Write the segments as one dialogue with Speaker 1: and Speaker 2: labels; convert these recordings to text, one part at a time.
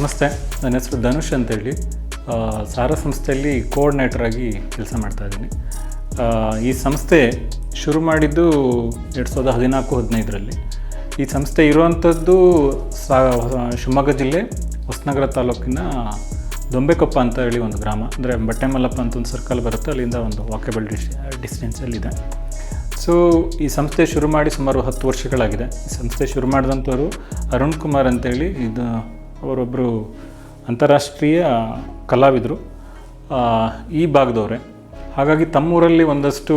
Speaker 1: ನಮಸ್ತೆ ನನ್ನ ಹೆಸರು ಧನುಷ್ ಅಂತೇಳಿ. ಸಾರ ಸಂಸ್ಥೆಯಲ್ಲಿ ಕೋಆರ್ಡಿನೇಟರ್ ಆಗಿ ಕೆಲಸ ಮಾಡ್ತಾ ಇದ್ದೀನಿ. ಆ, ಈ ಸಂಸ್ಥೆ ಶುರು ಮಾಡಿದ್ದು ಎರಡು ಸಾವಿರದ ಹದಿನಾಲ್ಕು ಹದಿನೈದರಲ್ಲಿ. ಈ ಸಂಸ್ಥೆ ಇರುವಂಥದ್ದು ಸಾ ಶಿವಮೊಗ್ಗ ಜಿಲ್ಲೆ ಹೊಸನಗರ ತಾಲೂಕಿನ ದೊಂಬೆಕೊಪ್ಪ ಅಂತ ಹೇಳಿ ಒಂದು ಗ್ರಾಮ. ಅಂದರೆ ಬಟ್ಟೆಮಲ್ಲಪ್ಪ ಅಂತ ಒಂದು ಸರ್ಕಲ್ ಬರುತ್ತೆ ಅಲ್ಲಿಂದ ಒಂದು ವಾಕೇಬಲ್ ಡಿಸ್ ಡಿಸ್ಟೆನ್ಸಲ್ಲಿದೆ ಸೊ ಈ ಸಂಸ್ಥೆ ಶುರು ಮಾಡಿ ಸುಮಾರು ಹತ್ತು ವರ್ಷಗಳಾಗಿದೆ. ಈ ಸಂಸ್ಥೆ ಶುರು ಮಾಡಿದಂಥವರು ಅರುಣ್ ಕುಮಾರ್ ಅಂತೇಳಿ. ಇದು ಅವರೊಬ್ಬರು ಅಂತಾರಾಷ್ಟ್ರೀಯ ಕಲಾವಿದರು ಈ ಭಾಗದವರೇ. ಹಾಗಾಗಿ ತಮ್ಮೂರಲ್ಲಿ ಒಂದಷ್ಟು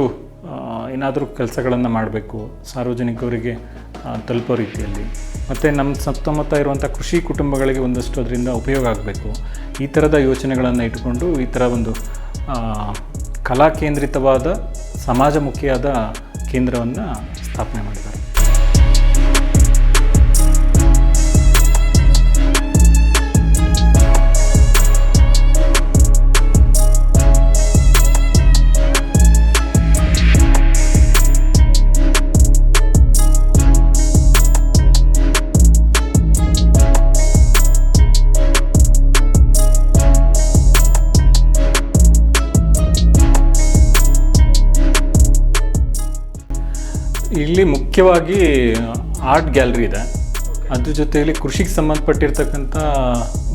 Speaker 1: ಏನಾದರೂ ಕೆಲಸಗಳನ್ನು ಮಾಡಬೇಕು ಸಾರ್ವಜನಿಕರಿಗೆ ತಲುಪೋ ರೀತಿಯಲ್ಲಿ. ಮತ್ತು ನಮ್ಮ ಸುತ್ತಮುತ್ತ ಇರುವಂಥ ಕೃಷಿ ಕುಟುಂಬಗಳಿಗೆ ಒಂದಷ್ಟು ಅದರಿಂದ ಉಪಯೋಗ ಆಗಬೇಕು. ಈ ಥರದ ಯೋಚನೆಗಳನ್ನು ಇಟ್ಟುಕೊಂಡು ಈ ಥರ ಒಂದು ಕಲಾ ಕೇಂದ್ರಿತವಾದ ಸಮಾಜಮುಖಿಯಾದ ಕೇಂದ್ರವನ್ನು ಸ್ಥಾಪನೆ ಮಾಡಿದ್ದಾರೆ. ಮುಖ್ಯವಾಗಿ ಆರ್ಟ್ ಗ್ಯಾಲರಿ ಇದೆ. ಅದ್ರ ಜೊತೆಯಲ್ಲಿ ಕೃಷಿಗೆ ಸಂಬಂಧಪಟ್ಟಿರ್ತಕ್ಕಂಥ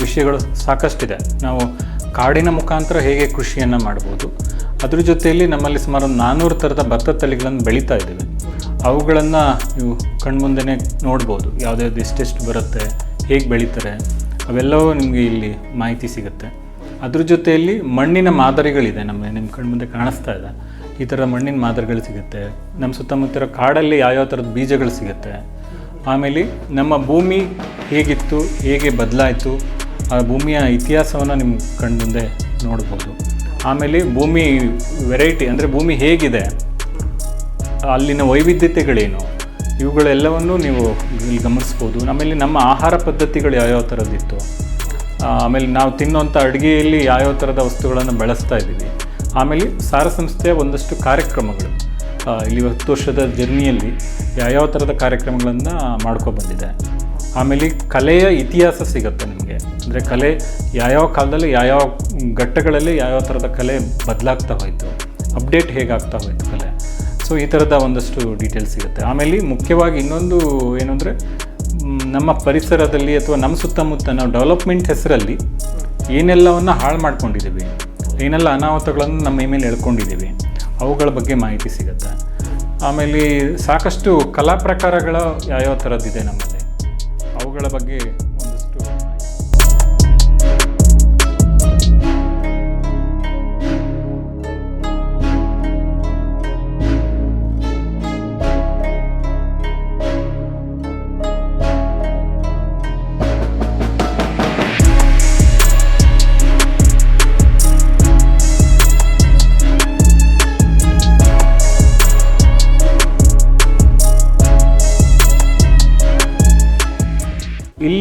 Speaker 1: ವಿಷಯಗಳು ಸಾಕಷ್ಟಿದೆ. ನಾವು ಕಾಡಿನ ಮುಖಾಂತರ ಹೇಗೆ ಕೃಷಿಯನ್ನು ಮಾಡ್ಬೋದು, ಅದ್ರ ಜೊತೆಯಲ್ಲಿ ನಮ್ಮಲ್ಲಿ ಸುಮಾರು ಒಂದು ನಾನ್ನೂರು ಥರದ ಭತ್ತ ತಳಿಗಳನ್ನು ಬೆಳೀತಾ ಇದ್ದೀವಿ. ಅವುಗಳನ್ನು ನೀವು ಕಣ್ಮುಂದೆನೇ ನೋಡ್ಬೋದು. ಯಾವುದ್ಯಾವ್ದು ಎಷ್ಟೆಷ್ಟು ಬರುತ್ತೆ, ಹೇಗೆ ಬೆಳೀತಾರೆ, ಅವೆಲ್ಲವೂ ನಿಮಗೆ ಇಲ್ಲಿ ಮಾಹಿತಿ ಸಿಗುತ್ತೆ. ಅದ್ರ ಜೊತೆಯಲ್ಲಿ ಮಣ್ಣಿನ ಮಾದರಿಗಳಿದೆ, ನಮ್ಮ ನಿಮ್ಮ ಕಣ್ಮುಂದೆ ಕಾಣಿಸ್ತಾ ಇದೆ. ಈ ಥರ ಮಣ್ಣಿನ ಮಾದರಿಗಳು ಸಿಗುತ್ತೆ. ನಮ್ಮ ಸುತ್ತಮುತ್ತ ಕಾಡಲ್ಲಿ ಯಾವ್ಯಾವ ಥರದ ಬೀಜಗಳು ಸಿಗುತ್ತೆ. ಆಮೇಲೆ ನಮ್ಮ ಭೂಮಿ ಹೇಗಿತ್ತು, ಹೇಗೆ ಬದಲಾಯಿತು, ಆ ಭೂಮಿಯ ಇತಿಹಾಸವನ್ನು ನಿಮ್ಮ ಕಣ್ಮುಂದೆ ನೋಡ್ಬೋದು. ಆಮೇಲೆ ಭೂಮಿ ವೆರೈಟಿ ಅಂದರೆ ಭೂಮಿ ಹೇಗಿದೆ, ಅಲ್ಲಿನ ವೈವಿಧ್ಯತೆಗಳೇನು, ಇವುಗಳೆಲ್ಲವನ್ನು ನೀವು ಇಲ್ಲಿ ಗಮನಿಸ್ಬೋದು. ಆಮೇಲೆ ನಮ್ಮ ಆಹಾರ ಪದ್ಧತಿಗಳು ಯಾವ್ಯಾವ ಥರದ್ದಿತ್ತು ಆಮೇಲೆ ನಾವು ತಿನ್ನುವಂಥ ಅಡುಗೆಯಲ್ಲಿ ಯಾವ್ಯಾವ ಥರದ ವಸ್ತುಗಳನ್ನು ಬಳಸ್ತಾ ಇದ್ದೀವಿ ಆಮೇಲೆ ಸಾರ ಸಂಸ್ಥೆಯ ಒಂದಷ್ಟು ಕಾರ್ಯಕ್ರಮಗಳು. ಇಲ್ಲಿ ಹತ್ತು ವರ್ಷದ ಜರ್ನಿಯಲ್ಲಿ ಯಾವ್ಯಾವ ಥರದ ಕಾರ್ಯಕ್ರಮಗಳನ್ನು ಮಾಡ್ಕೊಬಂದಿದೆ ಆಮೇಲೆ ಕಲೆಯ ಇತಿಹಾಸ ಸಿಗುತ್ತೆ ನಿಮಗೆ. ಅಂದರೆ ಕಲೆ ಯಾವ್ಯಾವ ಕಾಲದಲ್ಲಿ ಯಾವ್ಯಾವ ಘಟ್ಟಗಳಲ್ಲಿ ಯಾವ್ಯಾವ ಥರದ ಕಲೆ ಬದಲಾಗ್ತಾ ಹೋಯಿತು. ಅಪ್ಡೇಟ್ ಹೇಗಾಗ್ತಾ ಹೋಯಿತು ಕಲೆ. ಸೊ ಈ ಥರದ ಒಂದಷ್ಟು ಡೀಟೇಲ್ಸ್ ಸಿಗುತ್ತೆ. ಆಮೇಲೆ ಮುಖ್ಯವಾಗಿ ಇನ್ನೊಂದು ಏನು ಅಂದರೆ ನಮ್ಮ ಪರಿಸರದಲ್ಲಿ ಅಥವಾ ನಮ್ಮ ಸುತ್ತಮುತ್ತ ನಾವು ಡೆವಲಪ್ಮೆಂಟ್ ಹೆಸರಲ್ಲಿ ಏನೆಲ್ಲವನ್ನು ಹಾಳು ಮಾಡ್ಕೊಂಡಿದ್ದೀವಿ. ಏನೆಲ್ಲ ಅನಾಹುತಗಳನ್ನು ನಮ್ಮ ಮೇಲೆ ಎಳ್ಕೊಂಡಿದ್ದೀವಿ ಅವುಗಳ ಬಗ್ಗೆ ಮಾಹಿತಿ ಸಿಗುತ್ತೆ. ಆಮೇಲೆ ಸಾಕಷ್ಟು ಕಲಾ ಪ್ರಕಾರಗಳ ಯಾವ್ಯಾವ ಥರದ್ದಿದೆ ನಮ್ಮಲ್ಲಿ? ಅವುಗಳ ಬಗ್ಗೆ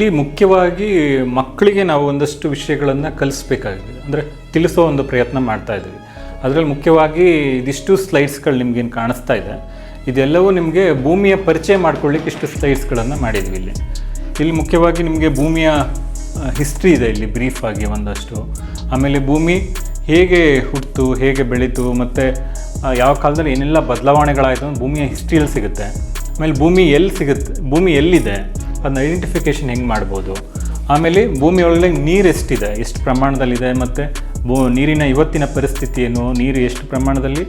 Speaker 1: ಇಲ್ಲಿ ಮುಖ್ಯವಾಗಿ ಮಕ್ಕಳಿಗೆ ನಾವು ಒಂದಷ್ಟು ವಿಷಯಗಳನ್ನು ಕಲಿಸ್ಬೇಕಾಗಿದೆ. ಅಂದರೆ ತಿಳಿಸೋ ಒಂದು ಪ್ರಯತ್ನ ಮಾಡ್ತಾ ಇದ್ದೀವಿ. ಅದರಲ್ಲಿ ಮುಖ್ಯವಾಗಿ ಇದಿಷ್ಟು ಸ್ಲೈಡ್ಸ್ಗಳು ನಿಮಗೇನು ಕಾಣಿಸ್ತಾ ಇದೆ. ಇದೆಲ್ಲವೂ ನಿಮಗೆ ಭೂಮಿಯ ಪರಿಚಯ ಮಾಡ್ಕೊಳ್ಳಿಕ್ಕೆ ಇಷ್ಟು ಸ್ಲೈಡ್ಸ್ಗಳನ್ನು ಮಾಡಿದ್ವಿ ಇಲ್ಲಿ. ಇಲ್ಲಿ ಮುಖ್ಯವಾಗಿ ನಿಮಗೆ ಭೂಮಿಯ ಹಿಸ್ಟ್ರಿ ಇದೆ ಇಲ್ಲಿ ಬ್ರೀಫ್ ಆಗಿ ಒಂದಷ್ಟು. ಆಮೇಲೆ ಭೂಮಿ ಹೇಗೆ ಹುಟ್ಟಿತು ಹೇಗೆ ಬೆಳೀತು, ಮತ್ತು ಯಾವ ಕಾಲದಲ್ಲಿ ಏನೆಲ್ಲ ಬದಲಾವಣೆಗಳಾಯಿತು ಭೂಮಿಯ ಹಿಸ್ಟ್ರಿಯಲ್ಲಿ ಸಿಗುತ್ತೆ. ಆಮೇಲೆ ಭೂಮಿ ಎಲ್ಲಿ ಸಿಗುತ್ತೆ, ಭೂಮಿ ಎಲ್ಲಿದೆ ಅದನ್ನ ಐಡೆಂಟಿಫಿಕೇಷನ್ ಹೆಂಗೆ ಮಾಡ್ಬೋದು? ಆಮೇಲೆ ಭೂಮಿ ಒಳಗಡೆ ನೀರು ಎಷ್ಟಿದೆ? ಎಷ್ಟು ಪ್ರಮಾಣದಲ್ಲಿದೆ? ಮತ್ತು ಭೂ, ನೀರಿನ ಇವತ್ತಿನ ಪರಿಸ್ಥಿತಿ ಏನು? ನೀರು ಎಷ್ಟು ಪ್ರಮಾಣದಲ್ಲಿ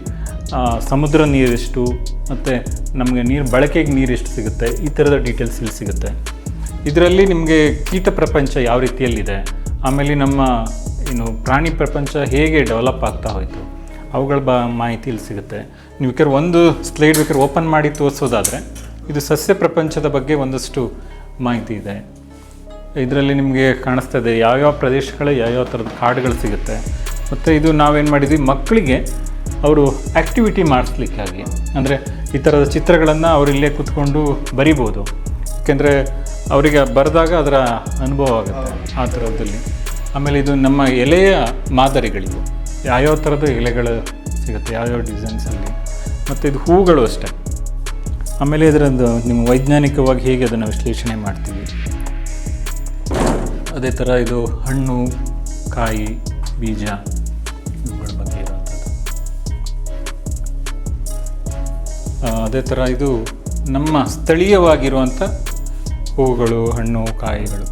Speaker 1: ಸಮುದ್ರ ನೀರು ಎಷ್ಟು? ಮತ್ತು ನಮಗೆ ನೀರು ಬಳಕೆಗೆ ನೀರು ಎಷ್ಟು ಸಿಗುತ್ತೆ? ಈ ಥರದ ಡೀಟೇಲ್ಸ್ ಇಲ್ಲಿ ಸಿಗುತ್ತೆ. ಇದರಲ್ಲಿ ನಿಮಗೆ ಕೀಟ ಪ್ರಪಂಚ ಯಾವ ರೀತಿಯಲ್ಲಿದೆ? ಆಮೇಲೆ ನಮ್ಮ, ಏನು, ಪ್ರಾಣಿ ಪ್ರಪಂಚ ಹೇಗೆ ಡೆವಲಪ್ ಆಗ್ತಾ ಹೋಯಿತು? ಅವುಗಳ ಬ, ಮಾಹಿತಿ ಇಲ್ಲಿ ಸಿಗುತ್ತೆ. ನೀವು ಬೇಕಾದ್ರೆ ಒಂದು ಸ್ಲೈಡ್ ಬೇಕಾದ್ರೆ ಓಪನ್ ಮಾಡಿ ತೋರಿಸೋದಾದರೆ, ಇದು ಸಸ್ಯ ಪ್ರಪಂಚದ ಬಗ್ಗೆ ಒಂದಷ್ಟು ಮಾಹಿತಿ ಇದೆ. ಇದರಲ್ಲಿ ನಿಮಗೆ ಕಾಣಿಸ್ತಾ ಇದೆ ಯಾವ್ಯಾವ ಪ್ರದೇಶಗಳು, ಯಾವ್ಯಾವ ಥರದ ಕಾರ್ಡ್ಗಳು ಸಿಗುತ್ತೆ. ಮತ್ತು ಇದು ನಾವೇನು ಮಾಡಿದ್ವಿ, ಮಕ್ಕಳಿಗೆ ಅವರು ಆ್ಯಕ್ಟಿವಿಟಿ ಮಾಡಿಸ್ಲಿಕ್ಕಾಗಿ. ಅಂದರೆ ಈ ಥರದ ಚಿತ್ರಗಳನ್ನು ಅವರು ಇಲ್ಲೇ ಕೂತ್ಕೊಂಡು ಬರಿಬೋದು. ಯಾಕೆಂದರೆ ಅವರಿಗೆ ಬರೆದಾಗ ಅದರ ಅನುಭವ ಆಗುತ್ತೆ ಆ ಥರದಲ್ಲಿ ಆಮೇಲೆ ಇದು ನಮ್ಮ ಎಲೆಯ ಮಾದರಿಗಳಿವು. ಯಾವ್ಯಾವ ಥರದ ಎಲೆಗಳು ಸಿಗುತ್ತೆ, ಯಾವ್ಯಾವ ಡಿಸೈನ್ಸಲ್ಲಿ ಮತ್ತು ಇದು ಹೂಗಳು ಅಷ್ಟೇ. ಆಮೇಲೆ ಇದರದ್ದು ನಿಮ್ಮ ವೈಜ್ಞಾನಿಕವಾಗಿ ಹೇಗೆ ಅದನ್ನು ವಿಶ್ಲೇಷಣೆ ಮಾಡ್ತೀವಿ? ಅದೇ ಥರ ಇದು ಹಣ್ಣು, ಕಾಯಿ, ಬೀಜ ಇವುಗಳ ಬಗ್ಗೆ ಇರುವಂಥದ್ದು. ಅದೇ ಥರ ಇದು ನಮ್ಮ ಸ್ಥಳೀಯವಾಗಿರುವಂಥ ಹೂವುಗಳು, ಹಣ್ಣು, ಕಾಯಿಗಳು.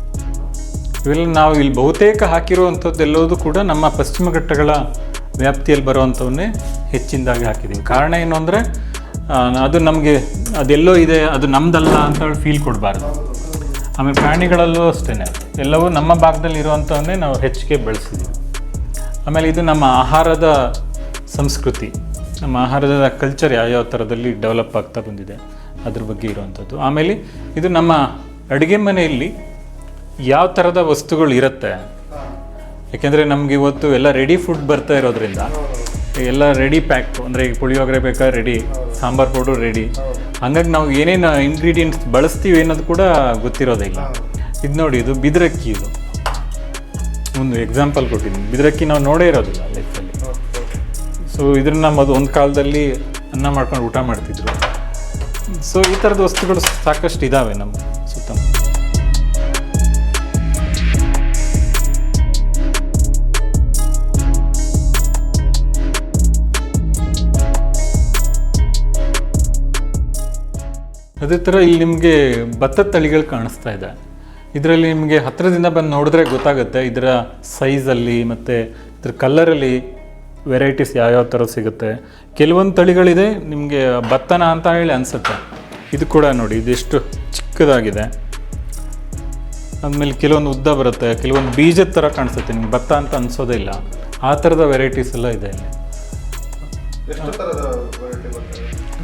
Speaker 1: ಇವೆಲ್ಲ ನಾವು ಇಲ್ಲಿ ಬಹುತೇಕ ಹಾಕಿರುವಂಥದ್ದೆಲ್ಲವೂ ಕೂಡ ನಮ್ಮ ಪಶ್ಚಿಮ ಘಟ್ಟಗಳ ವ್ಯಾಪ್ತಿಯಲ್ಲಿ ಬರುವಂಥವನ್ನೇ ಹೆಚ್ಚಿನದಾಗಿ ಹಾಕಿದ್ದೀವಿ. ಕಾರಣ ಏನು ಅಂದರೆ ಅದು ನಮಗೆ ಅದೆಲ್ಲೋ ಇದೆ, ಅದು ನಮ್ದಲ್ಲ ಅಂತ ಹೇಳಿ ಫೀಲ್ ಕೊಡಬಾರ್ದು. ಆಮೇಲೆ ಪ್ರಾಣಿಗಳಲ್ಲೂ ಅಷ್ಟೇ ಎಲ್ಲವೂ ನಮ್ಮ ಭಾಗದಲ್ಲಿ ಇರುವಂಥವನ್ನೇ ನಾವು ಹೆಚ್ಚಿಗೆ ಬೆಳೆಸಿದ್ದೀವಿ ಆಮೇಲೆ ಇದು ನಮ್ಮ ಆಹಾರದ ಸಂಸ್ಕೃತಿ. ನಮ್ಮ ಆಹಾರದ ಕಲ್ಚರ್ ಯಾವ್ಯಾವ ಥರದಲ್ಲಿ ಡೆವಲಪ್ ಆಗ್ತಾ ಬಂದಿದೆ, ಅದ್ರ ಬಗ್ಗೆ ಇರುವಂಥದ್ದು ಆಮೇಲೆ ಇದು ನಮ್ಮ ಅಡುಗೆ ಮನೆಯಲ್ಲಿ ಯಾವ ಥರದ ವಸ್ತುಗಳು ಇರುತ್ತೆ? ಯಾಕೆಂದರೆ ನಮ್ಗೆ ಇವತ್ತು ಎಲ್ಲ ರೆಡಿ ಫುಡ್ ಬರ್ತಾ ಇರೋದ್ರಿಂದ, ಎಲ್ಲ ರೆಡಿ ಪ್ಯಾಕ್ ಅಂದರೆ ಈಗ ಪುಳಿಯೋಗರೆ ಬೇಕಾ ರೆಡಿ ಸಾಂಬಾರ್ ಪೌಡ್ರು ರೆಡಿ ಹಂಗಾಗಿ ನಾವು ಏನೇನು ಇಂಗ್ರೀಡಿಯೆಂಟ್ಸ್ ಬಳಸ್ತೀವಿ ಅನ್ನೋದು ಕೂಡ ಗೊತ್ತಿರೋದಿಲ್ಲ ಇದು ನೋಡಿ ಇದು ಬಿದ್ರಕ್ಕಿ ಇದು. ಒಂದು ಎಕ್ಸಾಂಪಲ್ ಕೊಟ್ಟಿದ್ದೀನಿ. ಬಿದಿರಕ್ಕಿ ನಾವು ನೋಡೇ ಇರೋದಿಲ್ಲ ಲೈಫಲ್ಲಿ ಸೊ ಇದನ್ನ ಅದು ಒಂದು ಕಾಲದಲ್ಲಿ ಅನ್ನ ಮಾಡ್ಕೊಂಡು ಊಟ ಮಾಡ್ತಿದ್ರು. ಸೊ ಈ ಥರದ ವಸ್ತುಗಳು ಸಾಕಷ್ಟು ಇದ್ದಾವೆ ನಮ್ಮ ಅದೇ ಥರ ಇಲ್ಲಿ ನಿಮಗೆ ಭತ್ತದ ತಳಿಗಳು ಕಾಣಿಸ್ತಾ ಇದೆ. ಇದರಲ್ಲಿ ನಿಮಗೆ ಹತ್ತಿರದಿಂದ ಬಂದು ನೋಡಿದ್ರೆ ಗೊತ್ತಾಗುತ್ತೆ. ಇದರ ಸೈಜಲ್ಲಿ ಮತ್ತು ಇದ್ರ ಕಲ್ಲರಲ್ಲಿ ವೆರೈಟೀಸ್ ಯಾವ್ಯಾವ ಥರ ಸಿಗುತ್ತೆ. ಕೆಲವೊಂದು ತಳಿಗಳಿದೆ ನಿಮಗೆ ಭತ್ತನ ಅಂತ ಹೇಳಿ ಅನಿಸುತ್ತೆ. ಇದು ಕೂಡ ನೋಡಿ ಇದೆಷ್ಟು ಚಿಕ್ಕದಾಗಿದೆ. ಆದಮೇಲೆ ಕೆಲವೊಂದು ಉದ್ದ ಬರುತ್ತೆ ಕೆಲವೊಂದು ಬೀಜದ ಥರ ಕಾಣಿಸುತ್ತೆ. ನಿಮ್ಗೆ ಭತ್ತ ಅಂತ ಅನಿಸೋದೇ ಇಲ್ಲ. ಆ ಥರದ ವೆರೈಟೀಸ್ ಎಲ್ಲ ಇದೆ ಇಲ್ಲಿ.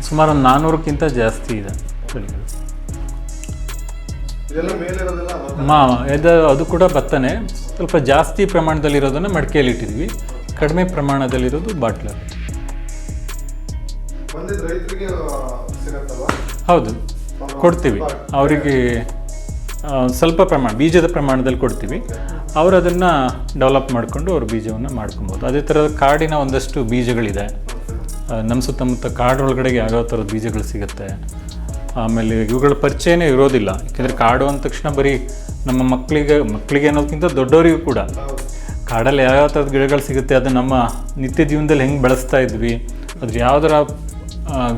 Speaker 1: ಸುಮಾರು ಒಂದು ನಾನ್ನೂರಕ್ಕಿಂತ ಜಾಸ್ತಿ ಇದೆ.
Speaker 2: ಭತ್ತ?
Speaker 1: ಮಾ ಇದು ಅದು ಕೂಡ ಭತ್ತನೇ ಸ್ವಲ್ಪ ಜಾಸ್ತಿ ಪ್ರಮಾಣದಲ್ಲಿರೋದನ್ನು ಮಡಿಕೆಯಲ್ಲಿ ಇಟ್ಟಿದ್ವಿ ಕಡಿಮೆ ಪ್ರಮಾಣದಲ್ಲಿರೋದು ಬಾಟ್ಲಲ್ಲಿ. ಹೌದು. ಕೊಡ್ತೀವಿ. ಅವರಿಗೆ ಸ್ವಲ್ಪ ಪ್ರಮಾಣ ಬೀಜದ ಪ್ರಮಾಣದಲ್ಲಿ ಕೊಡ್ತೀವಿ. ಅವರು ಅದನ್ನು ಡೆವಲಪ್ ಮಾಡಿಕೊಂಡು ಅವ್ರ ಬೀಜವನ್ನು ಮಾಡ್ಕೊಬೋದು. ಅದೇ ಥರ ಕಾಡಿನ ಒಂದಷ್ಟು ಬೀಜಗಳಿದೆ. ನಮ್ಮ ಸುತ್ತಮುತ್ತ ಕಾಡೊಳಗಡೆಗೆ ಯಾವ್ಯಾವ ಥರದ ಬೀಜಗಳು ಸಿಗುತ್ತೆ. ಆಮೇಲೆ ಇವುಗಳ ಪರಿಚಯನೇ ಇರೋದಿಲ್ಲ. ಯಾಕೆಂದರೆ ಕಾಡು ಅಂದ ತಕ್ಷಣ ಬರೀ ನಮ್ಮ ಮಕ್ಕಳಿಗೆ ಮಕ್ಕಳಿಗೆ ಅನ್ನೋದಕ್ಕಿಂತ ದೊಡ್ಡವರಿಗೂ ಕೂಡ. ಕಾಡಲ್ಲಿ ಯಾವ್ಯಾವ ಥರದ ಗಿಡಗಳು ಸಿಗುತ್ತೆ ಅದು ನಮ್ಮ ನಿತ್ಯ ಜೀವನದಲ್ಲಿ ಹೆಂಗೆ ಬೆಳೆಸ್ತಾ ಇದ್ವಿ ಅದ್ರ ಯಾವ್ದರ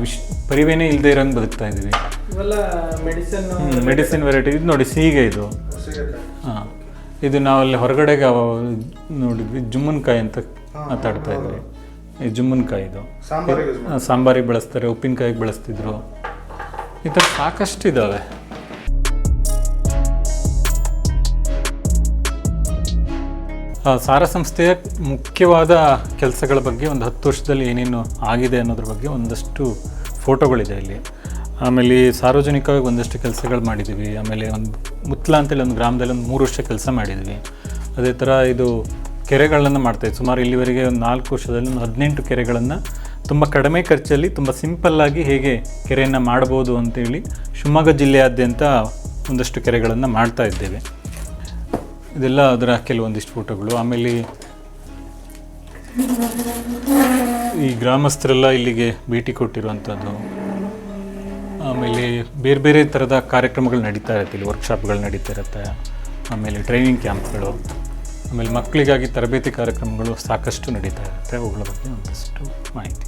Speaker 1: ವಿಶ್ ಪರಿವೇನೇ ಇಲ್ಲದೆ ಇರೋಂಗೆ ಬದುಕ್ತಾ ಇದ್ವಿ.
Speaker 3: ಮೆಡಿಸಿನ್
Speaker 1: ವೆರೈಟಿ ಇದು ನೋಡಿ ಸೀಗೆ ಇದು. ಹಾಂ ಇದು ನಾವಲ್ಲಿ ಹೊರಗಡೆಗೆ ನೋಡಿದ್ವಿ ಜುಮ್ಮನ್ಕಾಯಿ ಅಂತ ಮಾತಾಡ್ತಾ ಇದ್ವಿ ಈ ಜುಮ್ಮನ್ಕಾಯಿ ಇದು.
Speaker 2: ಸಾಂಬಾರಿಗೆ
Speaker 1: ಬಳಸ್ತಾರೆ ಉಪ್ಪಿನಕಾಯಿಗೆ ಬಳಸ್ತಿದ್ರು. ಈ ಥರ ಸಾಕಷ್ಟು ಇದ್ದಾವೆ ಸಾರ ಸಂಸ್ಥೆಯ ಮುಖ್ಯವಾದ ಕೆಲಸಗಳ ಬಗ್ಗೆ ಒಂದು ಹತ್ತು ವರ್ಷದಲ್ಲಿ ಏನೇನು ಆಗಿದೆ ಅನ್ನೋದ್ರ ಬಗ್ಗೆ ಒಂದಷ್ಟು ಫೋಟೋಗಳಿದೆ ಇಲ್ಲಿ. ಆಮೇಲೆ ಸಾರ್ವಜನಿಕವಾಗಿ ಒಂದಷ್ಟು ಕೆಲಸಗಳು ಮಾಡಿದ್ದೀವಿ. ಆಮೇಲೆ ಒಂದು ಮುತ್ಲ ಅಂತೇಳಿ ಒಂದು ಗ್ರಾಮದಲ್ಲಿ ಒಂದು ಮೂರು ವರ್ಷ ಕೆಲಸ ಮಾಡಿದ್ವಿ ಅದೇ ಥರ ಇದು ಕೆರೆಗಳನ್ನು ಮಾಡ್ತಾಯಿದ್ವಿ ಸುಮಾರು ಇಲ್ಲಿವರೆಗೆ ಒಂದು ನಾಲ್ಕು ವರ್ಷದಲ್ಲಿ ಒಂದು ಹದಿನೆಂಟು ಕೆರೆಗಳನ್ನು ತುಂಬ ಕಡಿಮೆ ಖರ್ಚಲ್ಲಿ ತುಂಬ ಸಿಂಪಲ್ಲಾಗಿ ಹೇಗೆ ಕೆರೆಯನ್ನು ಮಾಡ್ಬೋದು ಅಂತೇಳಿ ಶಿವಮೊಗ್ಗ ಜಿಲ್ಲೆಯಾದ್ಯಂತ ಒಂದಷ್ಟು ಕೆರೆಗಳನ್ನು ಮಾಡ್ತಾ ಇದ್ದೇವೆ. ಇದೆಲ್ಲ ಅದರ ಕೆಲವೊಂದಿಷ್ಟು ಫೋಟೋಗಳು. ಆಮೇಲೆ ಈ ಗ್ರಾಮಸ್ಥರೆಲ್ಲ ಇಲ್ಲಿಗೆ ಭೇಟಿ ಕೊಟ್ಟಿರುವಂಥದ್ದು. ಆಮೇಲೆ ಬೇರೆ ಬೇರೆ ಥರದ ಕಾರ್ಯಕ್ರಮಗಳು ನಡೀತಾ ಇರುತ್ತೆ. ಇಲ್ಲಿ ವರ್ಕ್ಶಾಪ್ಗಳು ನಡೀತಾ ಇರುತ್ತೆ. ಆಮೇಲೆ ಟ್ರೈನಿಂಗ್ ಕ್ಯಾಂಪ್ಗಳು ಆಮೇಲೆ ಮಕ್ಕಳಿಗಾಗಿ ತರಬೇತಿ ಕಾರ್ಯಕ್ರಮಗಳು ಸಾಕಷ್ಟು ನಡೀತಾ ಇರುತ್ತೆ. ಅವುಗಳ ಬಗ್ಗೆ ಒಂದಷ್ಟು ಮಾಹಿತಿ